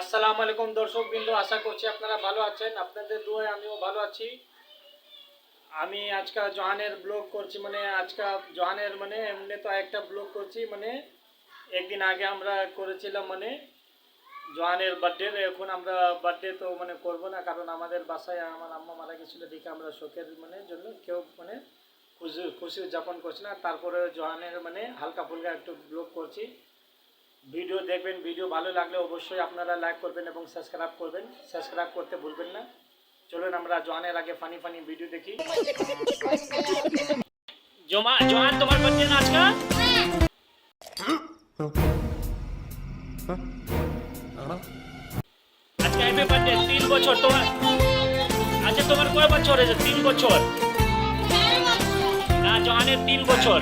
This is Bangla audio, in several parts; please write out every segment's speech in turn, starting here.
আসসালামু আলাইকুম দর্শক বিন্দু, আশা করছি আপনারা ভালো আছেন। আপনাদের দুয়ায় আমিও ভালো আছি। আমি আজকে জহানের ব্লগ করছি মানে আজকে জহানের মানে এমনি তো একটা ব্লগ করছি মানে একদিন আগে আমরা করেছিলাম মানে জহানের বার্থডে এখন আমরা বার্থডে তো মানে করব না, কারণ আমাদের বাসায় আমার আম্মা মারা গেছিল, দেখে আমরা শোকের মানে জন্য কেউ মানে খুশি খুশি উদযাপন করছি না। তারপরে জহানের মানে হালকা ফুলকা একটু ব্লগ করছি। ভিডিও দেখবেন, ভিডিও ভালো লাগলে অবশ্যই আপনারা লাইক করবেন এবং সাবস্ক্রাইব করবেন। সাবস্ক্রাইব করতে ভুলবেন না। চলুন আমরা জোয়ানের আগে ফানি ফানি ভিডিও দেখি। তিন বছর তোমার আচ্ছা তোমার বছর হয়েছে? তিন বছর। না তিন বছর।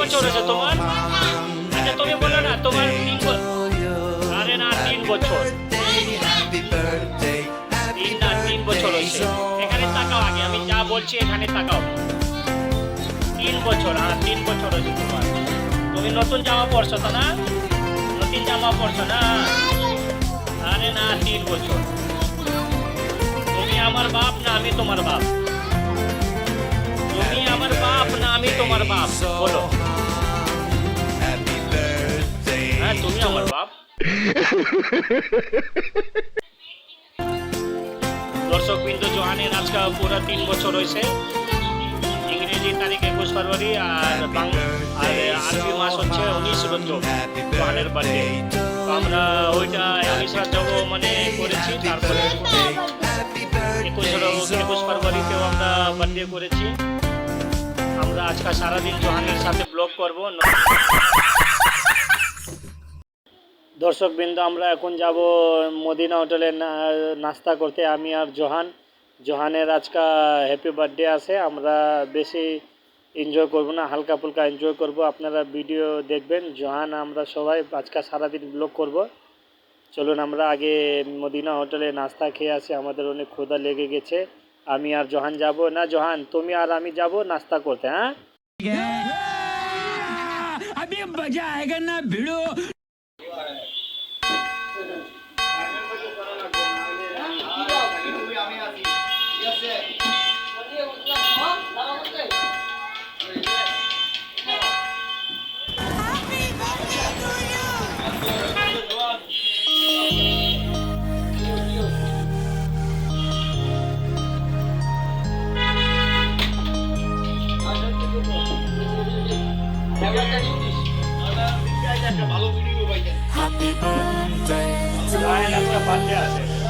বছর হয়েছে তোমার? আচ্ছা তুমি বলো না তোমার তিন আরে না তিন বছর। তিন না তিন বছর হয়েছে। এখানে তাকাও আগে আমি যা বলছি এখানে তাকাও। তিন বছর হ্যাঁ তিন বছর হয়েছে তোমার। তুমি নতুন জামা পরছো তো না? নতুন জামা পরছো না? আরে না তিন বছর। তুমি আমার বাপ না আমি তোমার বাপ। তুমি আমার বাপ না আমি তোমার বাপ। বলো। হ্যাঁ তুমি আমার বাপ। দর্শক বিন্দু জোহানের আজকে পুরো তিন বছর হয়েছে। ইংরেজি তারিখ একুশ ফেব্রুয়ারি আর আর আরবি মাস হচ্ছে উনিশ রজব জোহানের বার্থডে আমরা ওইটা উনিশ রজব মানে করেছি তারপরে একুশ একুশ ফেব্রুয়ারিতেও আমরা বার্থডে করেছি। আমরা আজকে সারাদিন জোহানের সাথে ব্লগ করব। দর্শকবৃন্দ, আমরা এখন যাব মদিনা হোটেলে নাস্তা করতে। আমি আর জোহান। জোহানের আজকা হ্যাপি বার্থডে আছে। আমরা বেশি এনজয় করব না, হালকা ফুলকা এনজয় করব। আপনারা ভিডিও দেখবেন। জোহান, আমরা সবাই আজকা সারাদিন ব্লগ করব। চলুন, আমরা আগে মদিনা হোটেলে নাস্তা খেয়ে আসি। আমাদের অনেক ক্ষুধা লেগে গেছে। আমি আর জোহান যাব। না, জোহান, তুমি আর আমি যাব নাস্তা করতে হ্যাঁ? para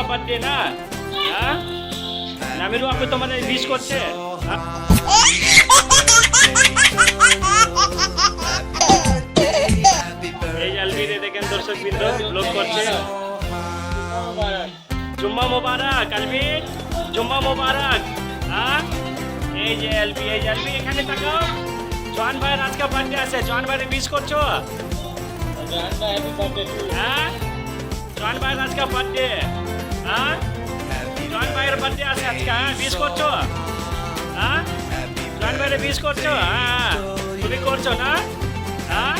আজকে বার্থডে না। হ্যাঁ? নামিরু আপু তোমার মিস করছে? এই আলবিরে দেখেন দর্শক বৃন্দ ব্লগ করছে। জুম্মা মোবারক আলবির জুম্মা মোবারক হ্যাঁ? এই যে এলবি এই যে এলবি এখানে তাকাও জোয়ান ভাইয়ের আজকে বার্থডে আছে। জোয়ান ভাইয়ের মিস করছ হ্যাঁ? জোয়ান ভাইয়ের আজকে বার্থডে হ্যাঁ জোয়ান ভাইয়ের বার্থডে আছে আজকে হ্যাঁ মিস করছ হ্যাঁ জোয়ান ভাইয়ের মিস করছ হ্যাঁ তুমি করছ না হ্যাঁ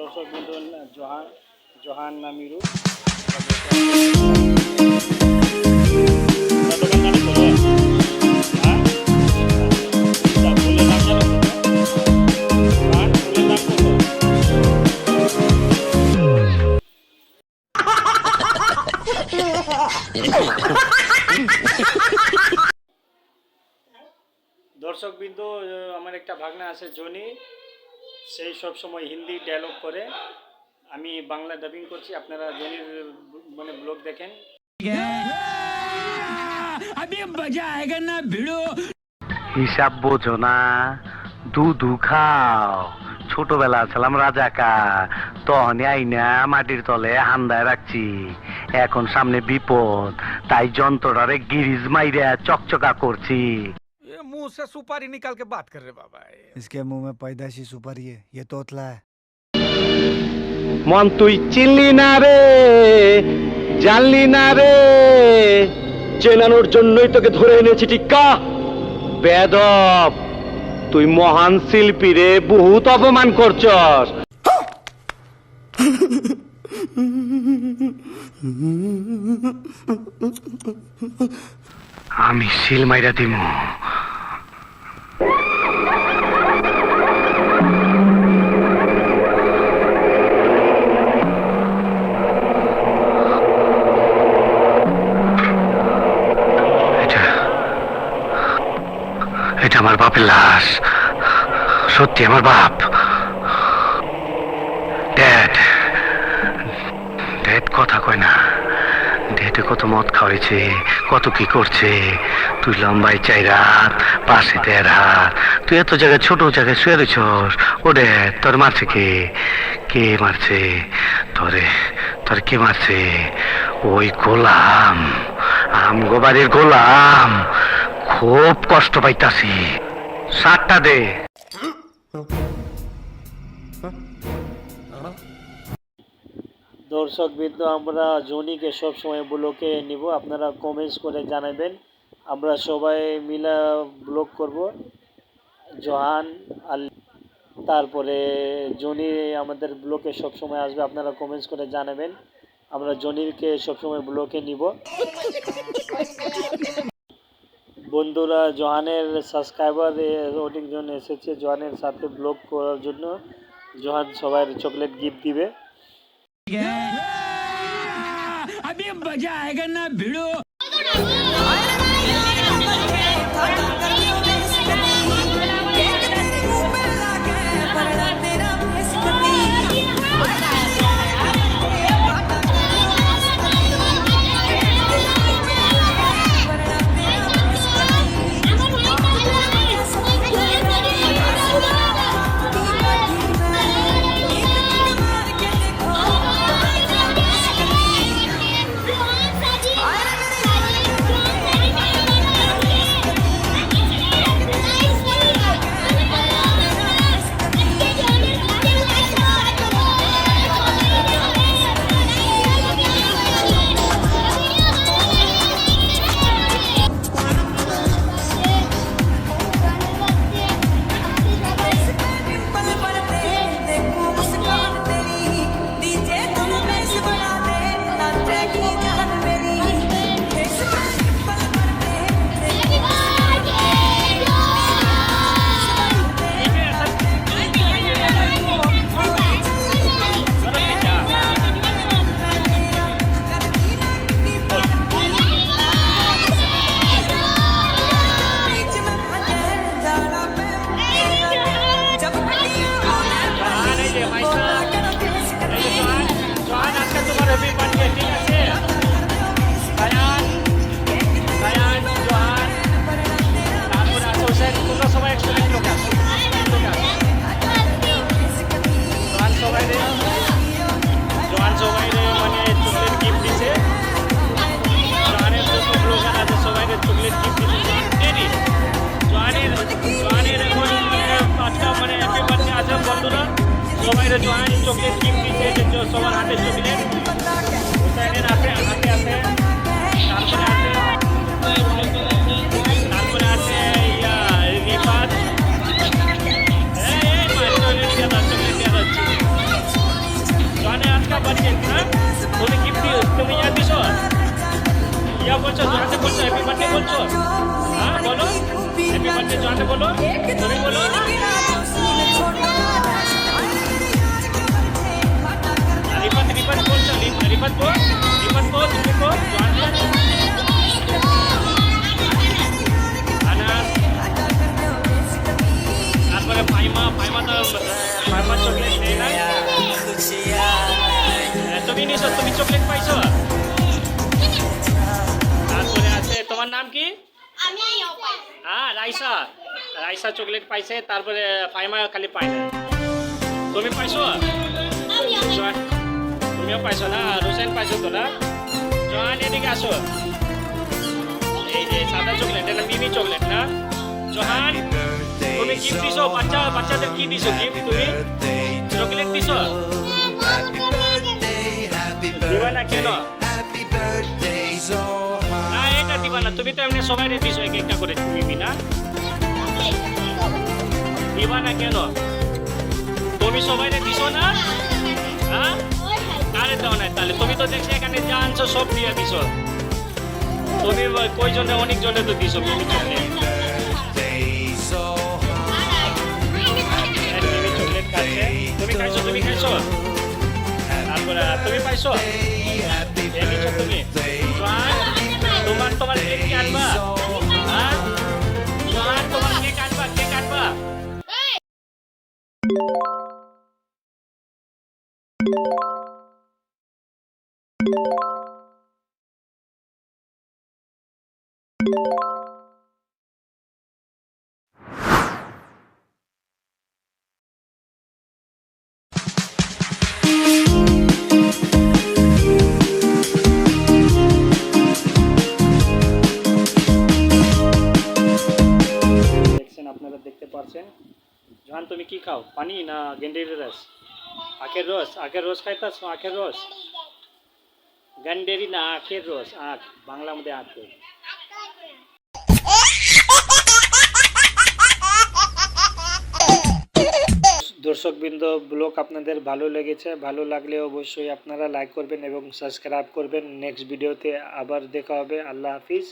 দর্শক বিন্দু জোহান জোহান নামিরু। দর্শক বিন্দু আমার একটা ভাগনা আছে জনি। সেই সব সময় হিন্দি ডায়লগ করে আমি বাংলা ডাবিং করছি। আপনারা জনির মানে ব্লগ দেখেন। হিসাব বোঝো না দুধু খাও। ছোটবেলা ছিলাম রাজাকা তখন আইনা মাটির তলে হান্দায় রাখছি। এখন সামনে বিপদ তাই যন্ত্রটারে গিরিজ মাইরা চকচকা করছি। मुंह से सुपारी निकाल के बात कर रहे बाबा ये। इसके मुंह में पैदाशी सुपारी है ये तोतला है মন তুই চিনলি না রে জানলি না রে চেনানোর জন্যই তোকে ধরে এনেছি টিক্কা বেদব তুই মহান শিল্পী রে বহুত অপমান করছস আমি শিল মাইরা দিমু আমার বাপের লাশ। সত্যি আমার বাপ। ড্যাড। ড্যাড কথা কয় না। ডেটে কত মদ খাওয়াইছে, কত কি করছে। তুই লম্বাই চাই রাত, পাশে দেড় হাত। তুই এত জায়গায় ছোট জায়গায় শুয়ে রয়েছস ও ড্যাড, তোর মারছে কে? কে মারছে? তোরে, তোর কে মারছে? ওই গোলাম। আম গোবারের গোলাম। খুব কষ্ট পাইতাছি। সাতটা দে। দর্শক বিন্দু আমরা জনিকে সব সময় ব্লকে নিব। আপনারা কমেন্টস করে জানাবেন। আমরা সবাই মিলা ব্লগ করব। জহান, আল তারপরে জনি আমাদের ব্লকে সব সময় আসবে। আপনারা কমেন্টস করে জানাবেন। আমরা জনিরকে সবসময় ব্লকে নিব। বন্ধুরা জোহানের সাবস্ক্রাইবার অনেকজন এসেছে। জহানের সাথে ব্লগ করার জন্য জোহান সবাই চকলেট গিফট দিবে। अभी রাইসা রাইসা চকলেট পাইছে তারপরে ফাইমা খালি পাই না তুমি পাইছো? তুমিও পাইছো না? রোশেন পাইছো তো না? জোয়ান এদিকে আসো। এই যে সাদা চকলেট এটা মিমি চকলেট না? জোহান তুমি গিফট দিছো? বাচ্চা বাচ্চাদের কি দিছো? গিফট তুমি? চকলেট দিছো? দিবা না কেন? তুমি তো এমনি সবাই এক একটা করে মিমি না? দিবা না কেন? তুমি সবাই দিছো না? হ্যাঁ? কারে দাও নাই, তাহলে তুমি তো দেখছি এখানে যা আনছো সব দিয়ে দিছো। তুমি কই জনে অনেক জনে তো। দিছো খাচ্ছে? তুমি খাইছো তুমি খাইছো? তারপরে, তুমি পাইছো? তুমি? আপনারা জোহান, তুমি কি খাও? পানি না গেন্ডের রস? আখের রস? আখের রস খাইতাস আখের রস? গন্ডেরি না আখের রস? আখ বাংলা মধ্যে আখের দর্শকবৃন্দ, ব্লগ আপনাদের ভালো লেগেছে, ভালো লাগলে অবশ্যই আপনারা লাইক করবেন এবং সাবস্ক্রাইব করবেন। নেক্সট ভিডিওতে আবার দেখা হবে। আল্লাহ হাফিজ।